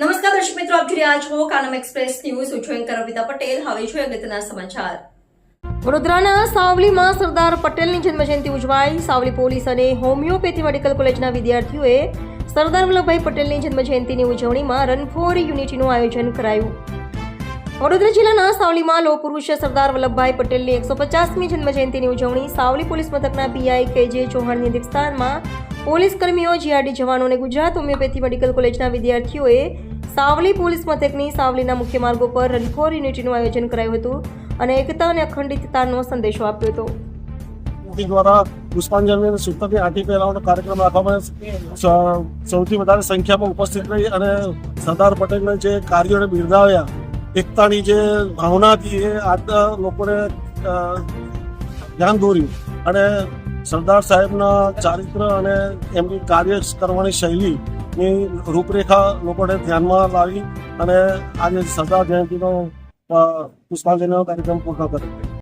નમસ્કાર દર્શક મિત્રો, આપ જોઈ રહ્યા છો કાનમ એક્સપ્રેસ ન્યૂઝ. હું છું અમિતા પટેલ. હવે જોઈએ અગત્યના સમાચાર. વડોદરાના સાવલીમાં સરદાર પટેલની જન્મજયંતિ ઉજવાઈ. સાવલી પોલીસ અને હોમિયોપેથી મેડિકલ કોલેજના વિદ્યાર્થીઓએ સરદાર વલ્લભભાઈ પટેલની જન્મજયંતિની ઉજવણીમાં રન ફોર યુનિટીનું આયોજન કરાયું. વડોદરા જિલ્લાના સાવલીમાં લો પુરુષ સરદાર વલ્લભભાઈ પટેલની એકસો પચાસમી જન્મજયંતિની ઉજવણી સાવલી પોલીસ મથકના પીઆઈ કે જે ચૌહાણની અધ્યક્ષસ્થાનમાં પોલીસ કર્મીઓ જીઆરડી જવાનો અને ગુજરાત હોમિયોપેથી મેડિકલ કોલેજના વિદ્યાર્થીઓએ સાવલી પોલીસ મથકની સાવલીના મુખ્ય માર્ગો પર રન ફોર યુનિટીનું આયોજન કરાયું હતું અને એકતા અને અખંડિતતાનો સંદેશો આપ્યો હતો. દ્વારા પુષ્પાંજલિ અને સુતરની આંટી પહેરાવાનો કાર્યક્રમ સૌથી વધારે સંખ્યામાં ઉપસ્થિત રહી અને સરદાર પટેલના જે કાર્યોને બિરદાવ્યા, એકતાની જે ભાવના હતી લોકોને ધ્યાન દોર્યું અને સરદાર સાહેબના ચારિત્ર અને એમની કાર્ય કરવાની શૈલીની રૂપરેખા લોકોને ધ્યાનમાં લાવી અને આજે સરદાર જયંતિનો પુષ્પાંજલિનો કાર્યક્રમ પૂર્ણ કર્યો.